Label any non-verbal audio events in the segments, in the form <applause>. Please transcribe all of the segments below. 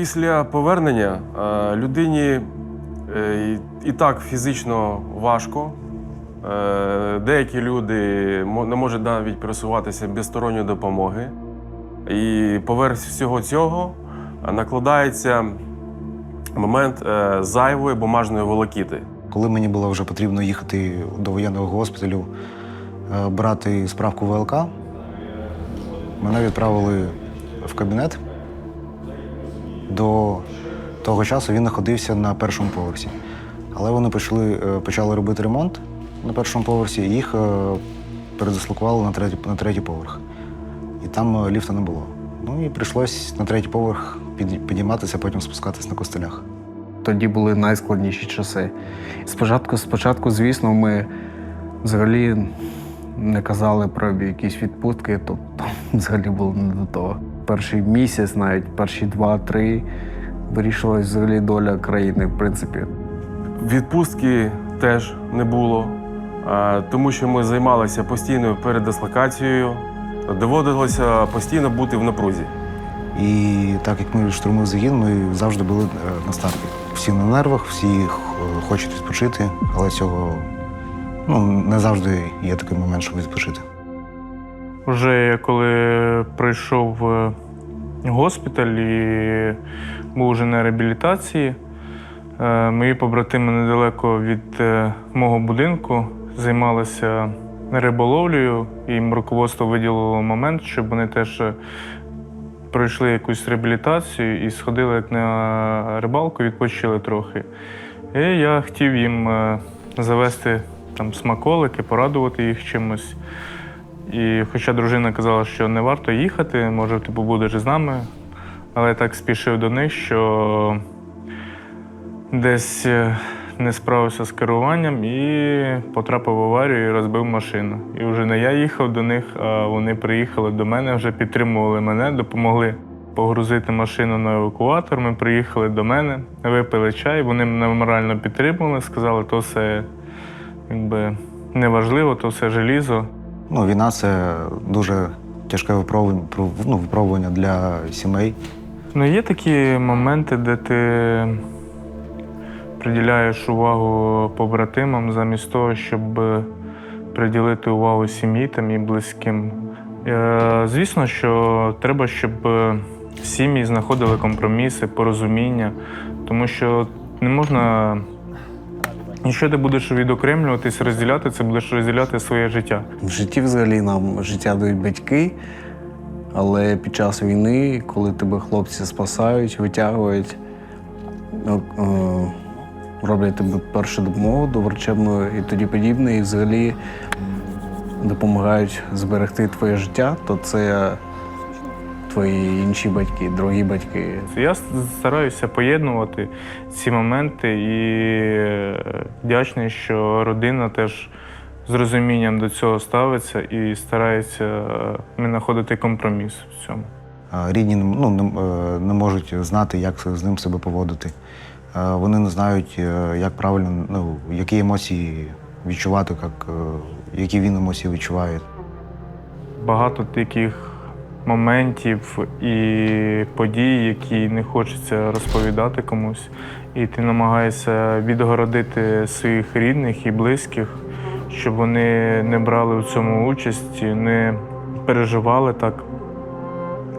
Після повернення е, людині е, і- так фізично важко. Е, Деякі люди не можуть навіть пересуватися без сторонньої допомоги. І поверх всього цього накладається момент зайвої бумажної волокіти. Коли мені було вже потрібно їхати до воєнного госпіталю, брати справку ВЛК, мене відправили в кабінет. До того часу він знаходився на першому поверсі. Але вони почали, е, почали робити ремонт на першому поверсі, і їх е, передислокували на третій, на третій поверх. І там е, ліфта не було. Ну і прийшлось на третій поверх підійматися, потім спускатись на костелях. Тоді були найскладніші часи. Спочатку, спочатку, звісно, ми взагалі не казали про якісь відпустки, тобто <laughs> взагалі було не до того. Перший місяць, навіть перші два-три, вирішилась взагалі доля країни, в принципі. Відпустки теж не було, тому що ми займалися постійною передислокацією. Доводилося постійно бути в напрузі. І так як ми штурмовий загін, ми завжди були е, на старті. Всі на нервах, всі хочуть відпочити, але цього ну, не завжди є такий момент, щоб відпочити. Вже я коли прийшов в госпіталь і був вже на реабілітації, е, мої побратими недалеко від е, мого будинку займалися риболовлею, і їм руководство виділило момент, щоб вони теж е, пройшли якусь реабілітацію і сходили на рибалку, відпочили трохи. І я хотів їм е, завести там смаколики, порадувати їх чимось. І хоча дружина казала, що не варто їхати, може, ти побудеш з нами, але я так спішив до них, що десь е, не справився з керуванням і потрапив в аварію і розбив машину. І вже не я їхав до них, а вони приїхали до мене, вже підтримували мене, допомогли погрузити машину на евакуатор. Ми приїхали до мене, випили чай, вони мене морально підтримували, сказали, то все якби неважливо, то все желізо. Ну, війна це дуже тяжке випробування, ну, випробування для сімей. Ну, є такі моменти, де ти приділяєш увагу побратимам замість того, щоб приділити увагу сім'ї там і близьким. Е, Звісно, що треба, щоб сім'ї знаходили компроміси, порозуміння, тому що не можна. Якщо ти будеш відокремлюватись, розділяти, це будеш розділяти своє життя. В житті взагалі нам життя дають батьки, але під час війни, коли тебе хлопці спасають, витягують, е, роблять тебе першу допомогу доврачебну і тоді подібне, і взагалі допомагають зберегти твоє життя, то це твої інші батьки, другі батьки. Я стараюся поєднувати ці моменти і е, вдячний, що родина теж з розумінням до цього ставиться і старається е, не знаходити компроміс в цьому. Рідні ну, не, е, не можуть знати, як з ним себе поводити. Вони не знають, як правильно, ну, які емоції відчувати, як, які він емоції відчуває. Багато таких моментів і подій, які не хочеться розповідати комусь. І ти намагаєшся відгородити своїх рідних і близьких, щоб вони не брали в цьому участь, не переживали так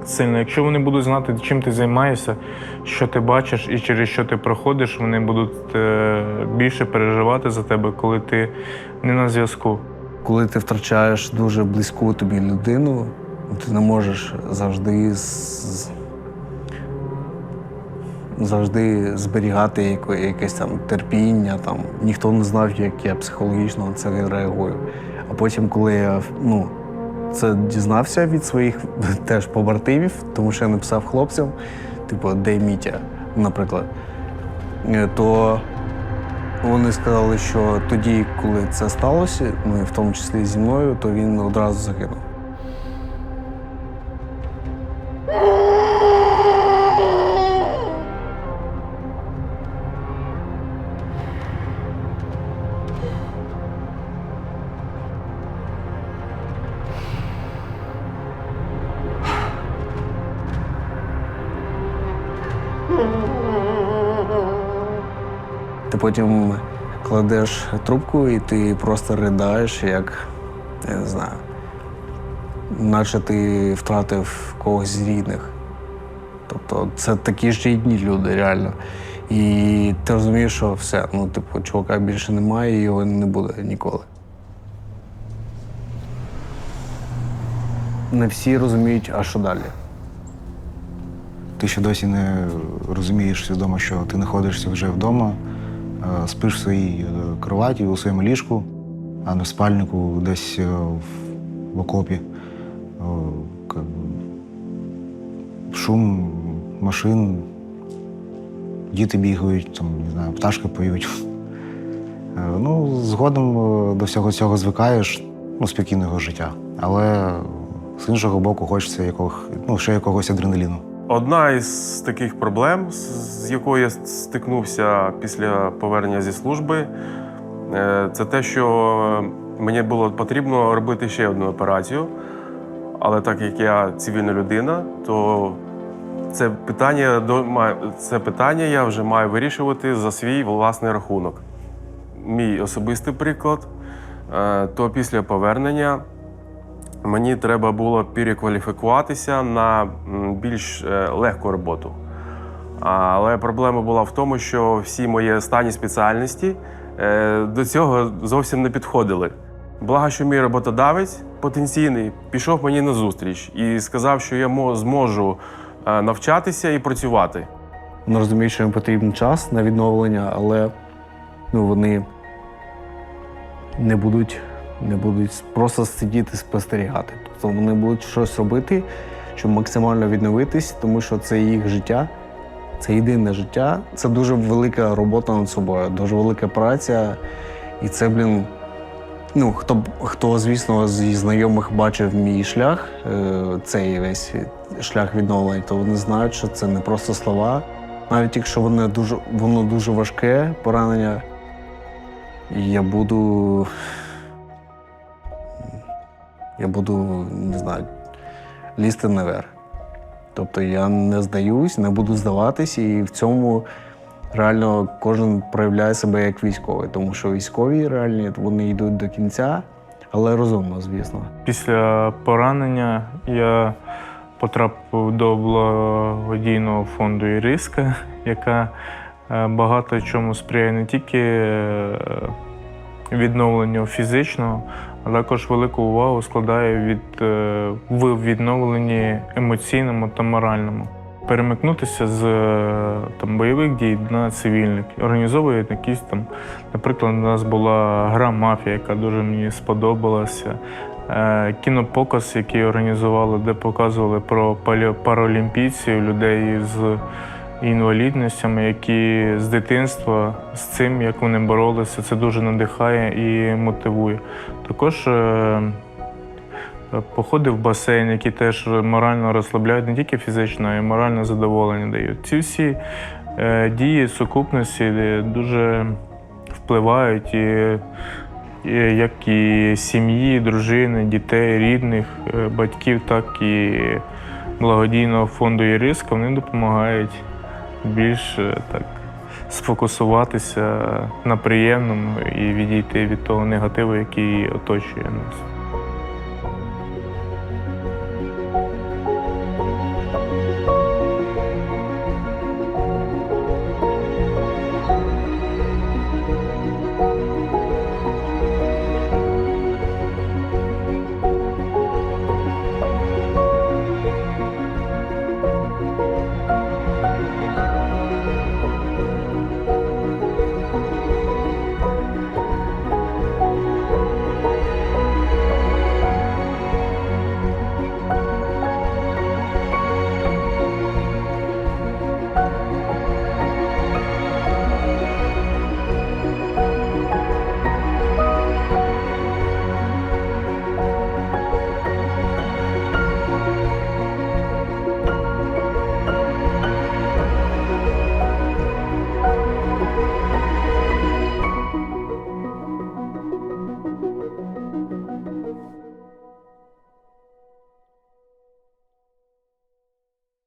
сильно. Якщо вони будуть знати, чим ти займаєшся, що ти бачиш і через що ти проходиш, вони будуть е, більше переживати за тебе, коли ти не на зв'язку. Коли ти втрачаєш дуже близьку тобі людину, ти не можеш завжди завжди зберігати якесь там терпіння. Там. Ніхто не знав, як я психологічно на це відреагую. А потім, коли я ну, це дізнався від своїх <laughs> теж побратимів, тому що я написав хлопцям, типу, де Мітя, наприклад, е, то вони сказали, що тоді, коли це сталося, ну і в тому числі зі мною, то він одразу загинув. Ти потім кладеш трубку і ти просто ридаєш, як я не знаю, наче ти втратив когось з рідних. Тобто це такі ж рідні люди, реально. І ти розумієш, що все, ну, типу, чувака більше немає і його не буде ніколи. Не всі розуміють, а що далі. Ти ще досі не розумієш свідомо, що ти знаходишся вже вдома, е, спиш в своїй е, кроваті, у своєму ліжку, а не в спальнику десь е, в, окопі. Шум машин, діти бігають, там, не знаю, пташки поють. Ну, згодом до всього цього звикаєш ну, спокійного життя. Але з іншого боку, хочеться якого, ну, ще якогось адреналіну. Одна із таких проблем, з якою я стикнувся після повернення зі служби, е, це те, що мені було потрібно робити ще одну операцію. Але так як я цивільна людина, то це питання, це питання я вже маю вирішувати за свій власний рахунок. Мій особистий приклад, е, то після повернення мені треба було перекваліфікуватися на більш е, легку роботу. Але проблема була в тому, що всі мої останні спеціальності е, до цього зовсім не підходили. Благо, що мій роботодавець потенційний пішов мені на зустріч і сказав, що я зможу е, навчатися і працювати. Вони розуміють, що їм потрібен час на відновлення, але ну, вони не будуть, не будуть просто сидіти спостерігати. Тобто вони будуть щось робити, щоб максимально відновитись, тому що це їх життя, це єдине життя. Це дуже велика робота над собою, дуже велика праця. І це, блін. Ну, хто, хто, звісно, зі знайомих бачив мій шлях, е, цей весь шлях відновлення, то вони знають, що це не просто слова. Навіть якщо воно дуже, воно дуже важке поранення, я буду. Я буду, не знаю, лізти наверх. Тобто я не здаюсь, не буду здаватись, і в цьому реально кожен проявляє себе як військовий, тому що військові реальні вони йдуть до кінця, але розумно, звісно. Після поранення я потрапив до благодійного фонду Іриска, яка е, багато чому сприяє не тільки е, відновленню фізичного, а також велику увагу складає від, е, в відновленні емоційному та моральному. Перемикнутися з е, там, бойових дій на цивільних, організовує якісь там Наприклад, у нас була гра Мафія, яка дуже мені сподобалася. Е, Кінопоказ, який організували, де показували про паралімпійців, людей з інвалідностями, які з дитинства з цим, як вони боролися, це дуже надихає і мотивує. Також е, походи в басейн, які теж морально розслабляють не тільки фізично, а й моральне задоволення дають. Ці всі е, дії сукупності е, дуже впливають і, і як і сім'ї, дружини, дітей, рідних, батьків, так і благодійного фонду Іриска. Вони допомагають більш е, так сфокусуватися на приємному і відійти від того негативу, який оточує нас.